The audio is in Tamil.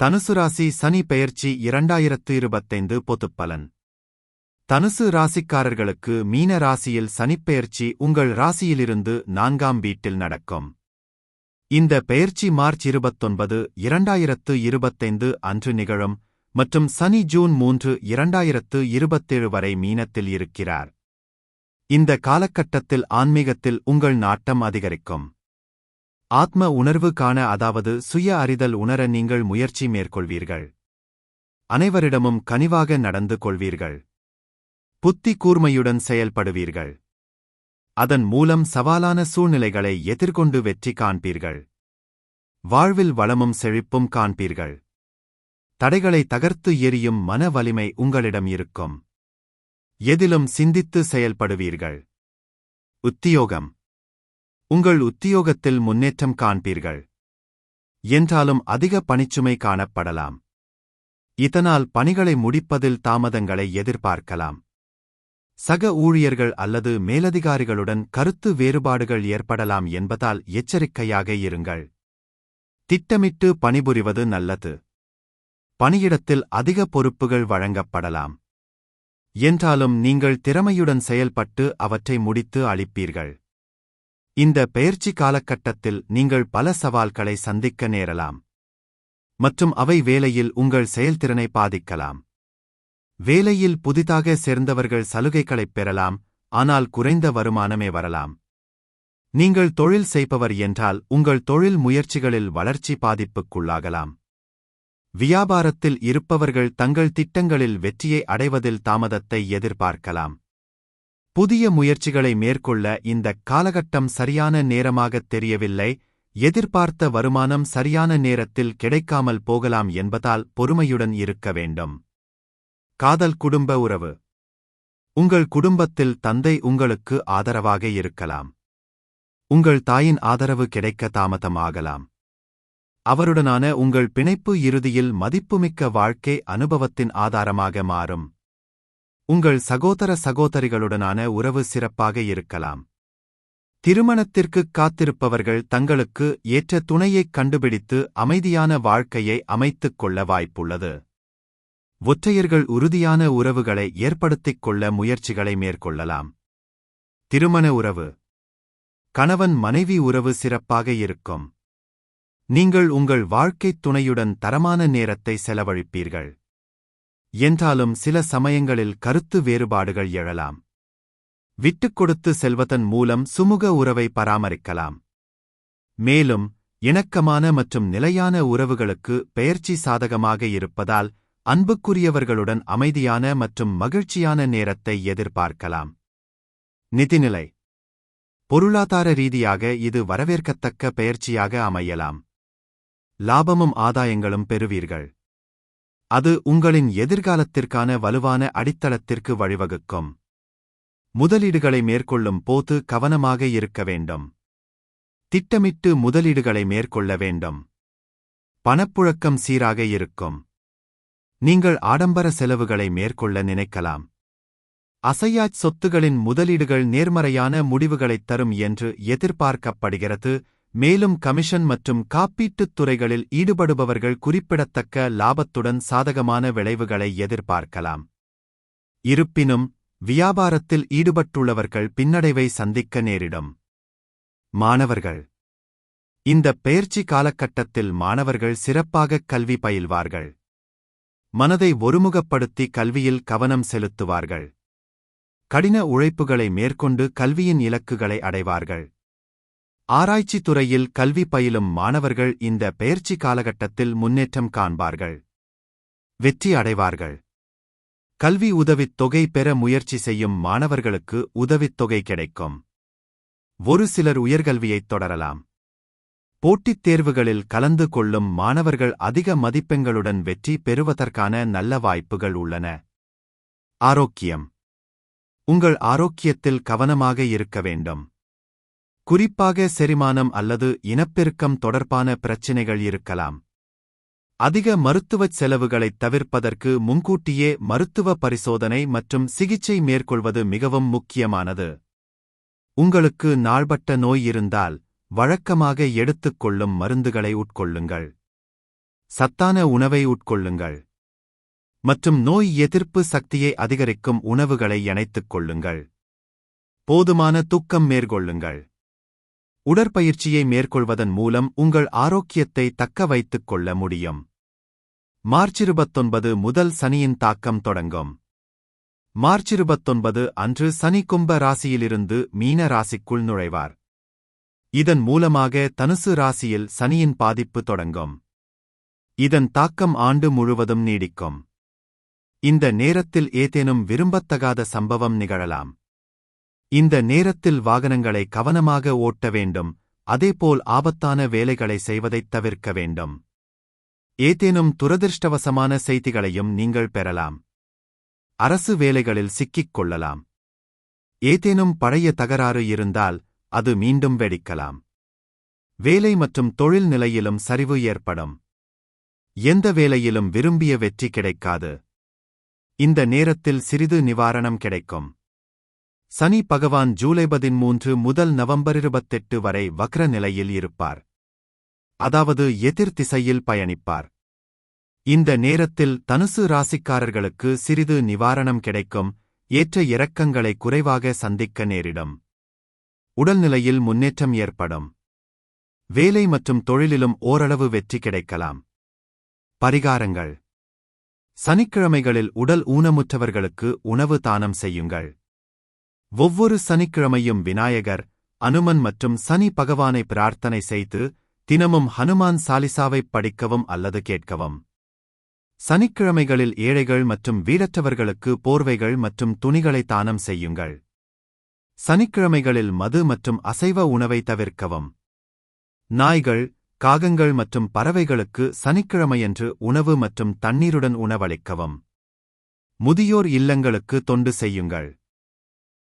தனுசு ராசி சனி பெயர்ச்சி இரண்டாயிரத்து இருபத்தைந்து பொதுப்பலன் தனுசு ராசிக்காரர்களுக்கு மீன ராசியில் சனிப்பெயர்ச்சி உங்கள் ராசியிலிருந்து நான்காம் வீட்டில் நடக்கும். இந்த பெயர்ச்சி மார்ச் இருபத்தொன்பது இரண்டாயிரத்து இருபத்தைந்து அன்று நிகழும் மற்றும் சனி ஜூன் மூன்று இரண்டாயிரத்து இருபத்தேழு வரை மீனத்தில் இருக்கிறார். இந்த காலகட்டத்தில் ஆன்மீகத்தில் உங்கள் நாட்டம் அதிகரிக்கும். ஆத்ம உணர்வு காண அதாவது சுய அறிதல் உணர நீங்கள் முயற்சி மேற்கொள்வீர்கள். அனைவரிடமும் கனிவாக நடந்து கொள்வீர்கள். புத்தி கூர்மையுடன் செயல்படுவீர்கள். அதன் மூலம் சவாலான சூழ்நிலைகளை எதிர்கொண்டு வெற்றி காண்பீர்கள். வாழ்வில் வளமும் செழிப்பும் காண்பீர்கள். தடைகளை தகர்த்து எரியும் மன வலிமை உங்களிடம் இருக்கும். எதிலும் சிந்தித்து செயல்படுவீர்கள். உத்தியோகம். உங்கள் உத்தியோகத்தில் முன்னேற்றம் காண்பீர்கள். என்றாலும் அதிக பணிச்சுமை காணப்படலாம். இதனால் பணிகளை முடிப்பதில் தாமதங்களை எதிர்பார்க்கலாம். சக ஊழியர்கள் அல்லது மேலதிகாரிகளுடன் கருத்து வேறுபாடுகள் ஏற்படலாம் என்பதால் எச்சரிக்கையாக இருங்கள். திட்டமிட்டு பணிபுரிவது நல்லது. பணியிடத்தில் அதிக பொறுப்புகள் வழங்கப்படலாம். என்றாலும் நீங்கள் திறமையுடன் செயல்பட்டு அவற்றை முடித்து அளிப்பீர்கள். இந்த பயிற்சி காலகட்டத்தில் நீங்கள் பல சவால்களை சந்திக்க நேரலாம். மற்றும் அவை வேலையில் உங்கள் செயல்திறனை பாதிக்கலாம். வேலையில் புதிதாக சேர்ந்தவர்கள் சலுகைகளைப் பெறலாம் ஆனால் குறைந்த வருமானமே வரலாம். நீங்கள் தொழில் செய்பவர் என்றால் உங்கள் தொழில் முயற்சிகளில் வளர்ச்சி பாதிப்புக்குள்ளாகலாம். வியாபாரத்தில் இருப்பவர்கள் தங்கள் திட்டங்களில் வெற்றியை அடைவதில் தாமதத்தை எதிர்பார்க்கலாம். புதிய முயற்சிகளை மேற்கொள்ள இந்த காலகட்டம் சரியான நேரமாகத் தெரியவில்லை. எதிர்பார்த்த வருமானம் சரியான நேரத்தில் கிடைக்காமல் போகலாம் என்பதால் பொறுமையுடன் இருக்க வேண்டும். காதல் குடும்ப உறவு. உங்கள் குடும்பத்தில் தந்தை உங்களுக்கு ஆதரவாக இருக்கலாம். உங்கள் தாயின் ஆதரவு கிடைக்க தாமதமாகலாம். அவருடனான உங்கள் பிணைப்பு இறுதியில் மதிப்புமிக்க வாழ்க்கை அனுபவத்தின் ஆதாரமாக மாறும். உங்கள் சகோதர சகோதரிகளுடனான உறவு சிறப்பாக இருக்கலாம். திருமணத்திற்குக் காத்திருப்பவர்கள் தங்களுக்கு ஏற்ற துணையைக் கண்டுபிடித்து அமைதியான வாழ்க்கையை அமைத்துக் கொள்ள வாய்ப்புள்ளது. ஒற்றையர்கள் உறுதியான உறவுகளை ஏற்படுத்திக் கொள்ள முயற்சிகளை மேற்கொள்ளலாம். திருமண உறவு. கணவன் மனைவி உறவு சிறப்பாக இருக்கும். நீங்கள் உங்கள் வாழ்க்கைத் துணையுடன் தரமான நேரத்தை செலவழிப்பீர்கள். என்றாலும் சில சமயங்களில் கருத்து வேறுபாடுகள் எழலாம். விட்டுக் கொடுத்து செல்வதன் மூலம் சுமுக உறவை பராமரிக்கலாம். மேலும் இணக்கமான மற்றும் நிலையான உறவுகளுக்கு பெயர்ச்சி சாதகமாக இருப்பதால் அன்புக்குரியவர்களுடன் அமைதியான மற்றும் மகிழ்ச்சியான நேரத்தை எதிர்பார்க்கலாம். நிதிநிலை. பொருளாதார ரீதியாக இது வரவேற்கத்தக்க பெயர்ச்சியாக அமையலாம். லாபமும் ஆதாயங்களும் பெறுவீர்கள். அது உங்களின் எதிர்காலத்திற்கான வலுவான அடித்தளத்திற்கு வழிவகுக்கும். முதலீடுகளை மேற்கொள்ளும் போது கவனமாக இருக்க வேண்டும். திட்டமிட்டு முதலீடுகளை மேற்கொள்ள வேண்டும். பணப்புழக்கம் சீராக இருக்கும். நீங்கள் ஆடம்பர செலவுகளை மேற்கொள்ள நினைக்கலாம். அசையாச் சொத்துகளின் முதலீடுகள் நேர்மறையான முடிவுகளைத் தரும் என்று எதிர்பார்க்கப்படுகிறது. மேலும் கமிஷன் மற்றும் காப்பீட்டுத் துறைகளில் ஈடுபடுபவர்கள் குறிப்பிடத்தக்க லாபத்துடன் சாதகமான விளைவுகளை எதிர்பார்க்கலாம். இருப்பினும் வியாபாரத்தில் ஈடுபட்டுள்ளவர்கள் பின்னடைவை சந்திக்க நேரிடும். மாணவர்கள். இந்த பயிற்சி காலகட்டத்தில் மாணவர்கள் சிறப்பாக கல்வி பயில்வார்கள். மனதை ஒருமுகப்படுத்தி கல்வியில் கவனம் செலுத்துவார்கள். கடின உழைப்புகளை மேற்கொண்டு கல்வியின் இலக்குகளை அடைவார்கள். ஆராய்ச்சி துறையில் கல்வி பயிலும் மாணவர்கள் இந்த பயிற்சி காலகட்டத்தில் முன்னேற்றம் காண்பார்கள். வெற்றி அடைவார்கள். கல்வி உதவித் தொகை பெற முயற்சி செய்யும் மாணவர்களுக்கு உதவித் தொகை கிடைக்கும். ஒரு சிலர் உயர்கல்வியைத் தொடரலாம். போட்டித் தேர்வுகளில் கலந்து கொள்ளும் மாணவர்கள் அதிக மதிப்பெண்களுடன் வெற்றி பெறுவதற்கான நல்ல வாய்ப்புகள் உள்ளன. ஆரோக்கியம். உங்கள் ஆரோக்கியத்தில் கவனமாக இருக்க வேண்டும். குறிப்பாக செரிமானம் அல்லது இனப்பெருக்கம் தொடர்பான பிரச்சினைகள் இருக்கலாம். அதிக மருத்துவச் செலவுகளைத் தவிர்ப்பதற்கு முன்கூட்டியே மருத்துவ பரிசோதனை மற்றும் சிகிச்சை மேற்கொள்வது மிகவும் முக்கியமானது. உங்களுக்கு நாள்பட்ட நோய் இருந்தால் வழக்கமாக எடுத்துக்கொள்ளும் மருந்துகளை உட்கொள்ளுங்கள். சத்தான உணவை உட்கொள்ளுங்கள். மற்றும் நோய் எதிர்ப்பு சக்தியை அதிகரிக்கும் உணவுகளை இணைத்துக் கொள்ளுங்கள். போதுமான தூக்கம் மேற்கொள்ளுங்கள். உடற்பயிற்சியை மேற்கொள்வதன் மூலம் உங்கள் ஆரோக்கியத்தை தக்க வைத்துக் கொள்ள முடியும். மார்ச் இருபத்தொன்பது முதல் சனியின் தாக்கம் தொடங்கும். மார்ச் இருபத்தொன்பது அன்று சனி கும்ப ராசியிலிருந்து மீன ராசிக்குள் நுழைவார். இதன் மூலமாக தனுசு ராசியில் சனியின் பாதிப்பு தொடங்கும். இதன் தாக்கம் ஆண்டு முழுவதும் நீடிக்கும். இந்த நேரத்தில் ஏதேனும் விரும்பத்தகாத சம்பவம் நிகழலாம். இந்த நேரத்தில் வாகனங்களை கவனமாக ஓட்ட வேண்டும் அதேபோல் ஆபத்தான வேலைகளை செய்வதைத் தவிர்க்க வேண்டும். ஏதேனும் துரதிர்ஷ்டவசமான செய்திகளையும் நீங்கள் பெறலாம். அரசு வேலைகளில் சிக்கிக் கொள்ளலாம். ஏதேனும் பழைய தகராறு இருந்தால் அது மீண்டும் வெடிக்கலாம். வேலை மற்றும் தொழில் நிலையிலும் சரிவு ஏற்படும். எந்த வேலையிலும் விரும்பிய வெற்றி கிடைக்காது. இந்த நேரத்தில் சிறிது நிவாரணம் கிடைக்கும். சனி பகவான் ஜூலை பதிமூன்று முதல் நவம்பர் இருபத்தெட்டு வரை வக்ர நிலையில் இருப்பார். அதாவது எதிர் திசையில் பயணிப்பார். இந்த நேரத்தில் தனுசு ராசிக்காரர்களுக்கு சிறிது நிவாரணம் கிடைக்கும் ஏற்ற இறக்கங்களை குறைவாக சந்திக்க நேரிடும். உடல்நிலையில் முன்னேற்றம் ஏற்படும். வேலை மற்றும் தொழிலிலும் ஓரளவு வெற்றி கிடைக்கலாம். பரிகாரங்கள். சனிக்கிழமைகளில் உடல் ஊனமுற்றவர்களுக்கு உணவு தானம் செய்யுங்கள். ஒவ்வொரு சனிக்கிழமையும் விநாயகர் அனுமன் மற்றும் சனி பகவானை பிரார்த்தனை செய்து தினமும் ஹனுமான் சாலிசாவைப் படிக்கவும் அல்லது கேட்கவும். சனிக்கிழமைகளில் ஏழைகள் மற்றும் வீரற்றவர்களுக்கு போர்வைகள் மற்றும் துணிகளை தானம் செய்யுங்கள். சனிக்கிழமைகளில் மது மற்றும் அசைவ உணவை தவிர்க்கவும். நாய்கள் காகங்கள் மற்றும் பறவைகளுக்கு சனிக்கிழமையன்று உணவு மற்றும் தண்ணீருடன் உணவளிக்கவும். முதியோர் இல்லங்களுக்கு தொண்டு செய்யுங்கள்.